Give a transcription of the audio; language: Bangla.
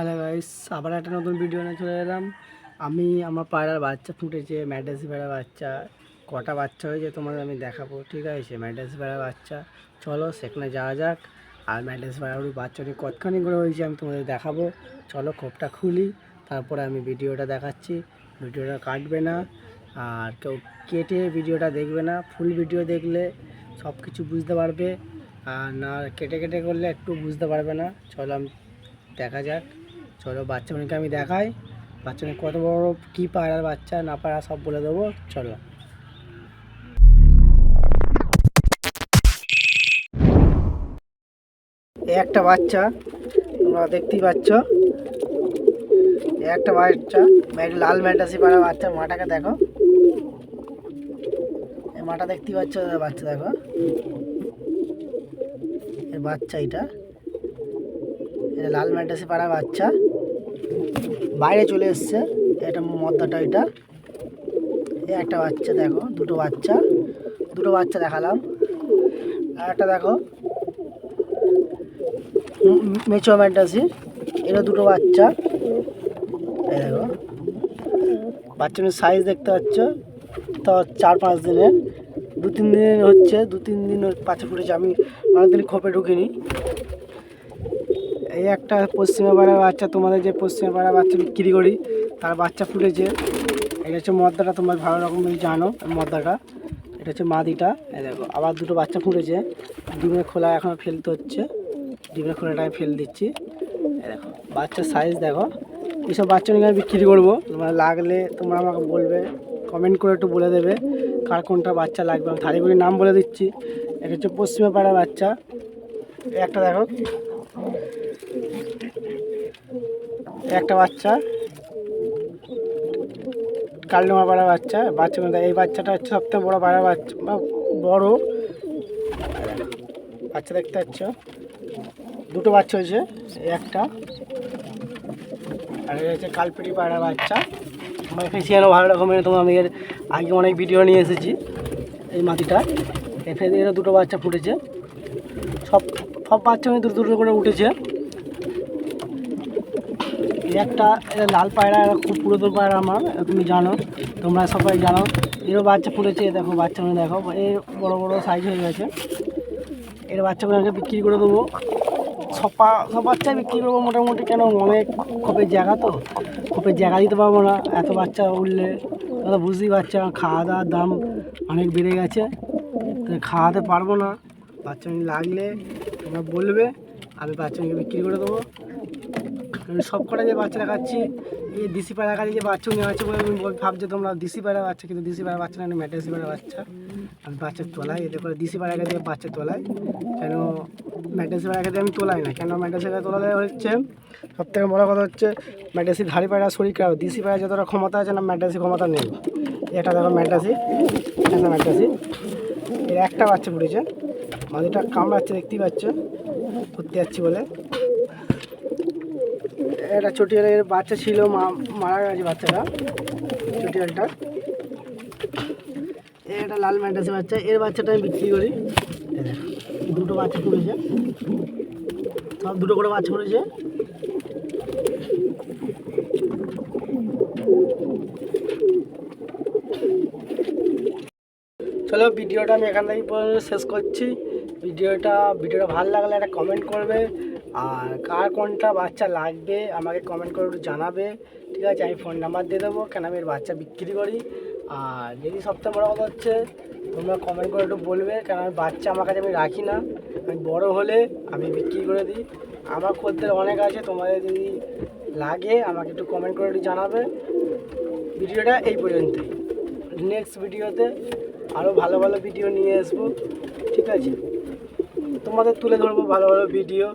হ্যালো গাইস আবার একটা নতুন ভিডিও নিয়ে চলে এলাম। আমি আমার পায়রার বাচ্চা ফুটেছে, ম্যাডাসি পায়রার বাচ্চা। কটা বাচ্চা হয়েছে তোমাদের আমি দেখাবো, ঠিক আছে? ম্যাডাসি পায়রার বাচ্চা। চলো, সেখানে যাওয়া যাক। আর ম্যাডাসি পায়রার বাচ্চাটি কতখানি করে হয়েছে আমি তোমাদের দেখাবো। চলো, খোপটা খুলি, তারপরে আমি ভিডিওটা দেখাচ্ছি। ভিডিওটা কাটবে না, আর কেউ কেটে ভিডিওটা দেখবে না। ফুল ভিডিও দেখলে সব কিছু বুঝতে পারবে, আর না কেটে কেটে করলে একটু বুঝতে পারবে না। চলো, আমি দেখা যাক। চলো বাচ্চা বাচ্চাগুলোকে আমি দেখাই। বাচ্চাগুলো কত বড়, কী পায়রার বাচ্চা না পায়রা সব বলে দেবো। চলো। একটা বাচ্চা, তোমরা দেখতেই পাচ্ছ। একটা বাচ্চা লাল ম্যাটাসি পাড়া বাচ্চা, মাটাকে দেখো। মাটা দেখতেই পাচ্ছ বাচ্চা দেখো। এর বাচ্চা এটা। লাল ম্যাটাসি পাড়া বাচ্চা। বাইরে চলে এসছে। এটা মদ্দাটা, এটা। একটা বাচ্চা, দেখো, দুটো বাচ্চা। দুটো বাচ্চা দেখালাম। আর একটা দেখো মেচো ম্যাটাসি এটা দুটো বাচ্চা। দেখো বাচ্চাদের সাইজ দেখতে পাচ্ছ। তো চার পাঁচ দিনের। দু তিন দিনের হচ্ছে, দু তিন দিন বাচ্চা ফুটেছে। আমি অনেকদিন খোপে ঢুকিনি। এই একটা পশ্চিমা পাড়ার বাচ্চা, তোমাদের যে পশ্চিমা পাড়ার বাচ্চা বিক্রি করি, তার বাচ্চা ফুটেছে। এটা হচ্ছে মদ্দাটা, তোমার ভালো রকমের জানো, মদ্দাটা। এটা হচ্ছে মাদিটা দেখো, আবার দুটো বাচ্চা ফুটেছে। ডিমের খোলা এখন ফেলতে হচ্ছে। ডিমের খোলাটা আমি ফেল দিচ্ছি। দেখো, বাচ্চার সাইজ দেখো। এইসব বাচ্চা নিয়ে আমি বিক্রি করব। তোমরা লাগলে তোমরা আমাকে বলবে কমেন্ট করে একটু বলে দেবে, কার কোনটা বাচ্চা লাগবে। আমি থালিগুলির নাম বলে দিচ্ছি। এটা হচ্ছে পশ্চিমা পাড়ার বাচ্চা। একটা দেখো একটা বাচ্চা। কালডোমা পাড়া বাচ্চা বাচ্চা এই বাচ্চাটা হচ্ছে সবথেকে বড় পাড়া বাচ্চা, বা বড়। বাচ্চা দেখতে পাচ্ছ। দুটো বাচ্চা হয়েছে, একটা। আর এটা হচ্ছে কালপিটি পাড়া বাচ্চা। আমার শিয়ানো ভালো রকমের তোমার আমি এর আগে অনেক ভিডিও নিয়ে এসেছি এই মাটিটা। এখানে এরা দুটো বাচ্চা ফুটেছে। সব সব বাচ্চা আমি দুটো দুটো করে উঠেছে। একটা লাল পায়রা এরা খুব পুরাতন পায়রা আমার তুমি জানো, তোমরা সবাই জানো। এরও বাচ্চা ফুটেছে দেখো বাচ্চাগুলো দেখো এই বড় বড় সাইজ হয়ে গেছে। এর বাচ্চাগুলো আমাকে বিক্রি করে দেবো। সব পা- সব বাচ্চা বিক্রি করব মোটামুটি, কেন অনেক খোপের জায়গা তো। খোপের জায়গা দিতে পারব না, এত বাচ্চা উঠলে। দাদা বুঝতেই পারছি, খাওয়া দাওয়ার দাম অনেক বেড়ে গেছে। খাওয়াতে পারব না। বাচ্চা লাগলে তোমরা বলবে, আমি বাচ্চাকে বিক্রি করে দেবো। আমি সব কটা যে বাচ্চা দেখাচ্ছি এই দিশি পাড়া কাছে যে বাচ্চা নিয়ে আছে বলে বল- ভাবছ তোমরা দিশি পাড়া বাচ্চা, কিন্তু দিশি পাড়া বাচ্চা না মেটাসি পাড়া বাচ্চা। আমি বাচ্চা তোলাই এতে করে দিশি পাড়া কাছে বাচ্চা তোলাই কেন মেটাসি পাড়া কাছে আমি তোলাই না, কেন মেটাসি পাড়া তোলালে হচ্ছে? সব থেকে বড় কথা হচ্ছে মেটাসি ধাড়ি পাড়া শরীর খারাপ, দিশি পাড়া যতটা ক্ষমতা আছে না মেটাসি ক্ষমতা নেই। এটা দেখো মেটাসি এটা মেটাসি এর একটা বাচ্চা ফুটেছে মাদিটা কামড়াচ্ছে দেখতেই পাচ্ছ? ধরতে যাচ্ছি বলে। এটা চটিয়ালের বাচ্চা ছিল, মা- মারা গেছে বাচ্চাটা, চটিয়ালটা। এটা লাল ম্যান্টাসি বাচ্চা, এর বাচ্চাটা আমি বিক্রি করি। দুটো বাচ্চা পড়েছে সব দুটো করে বাচ্চা পড়েছে চলো, ভিডিওটা আমি এখান থেকে শেষ করছি। ভিডিওটা ভিডিওটা ভালো লাগলে একটা কমেন্ট করবে। আর কার কোনটা বাচ্চা লাগবে, আমাকে কমেন্ট করে একটু জানাবে। ঠিক আছে, আমি ফোন নাম্বার দিয়ে দেবো, কেন আমি এর বাচ্চা বিক্রি করি। আর যদি সবথেকে বড়ো কথা হচ্ছে, তোমরা কমেন্ট করে একটু বলবে, কেন আমি বাচ্চা আমার কাছে আমি রাখি না। আমি বড় হলে আমি বিক্রি করে দিই। আমার খদ্দের অনেক আছে, তোমাদের যদি লাগে, আমাকে একটু কমেন্ট করে একটু জানাবে। ভিডিওটা এই পর্যন্তই। নেক্সট ভিডিওতে আরও ভালো ভালো ভিডিও নিয়ে আসব, ঠিক আছে? তোমাদের তুলে ধরবো ভালো ভালো ভিডিও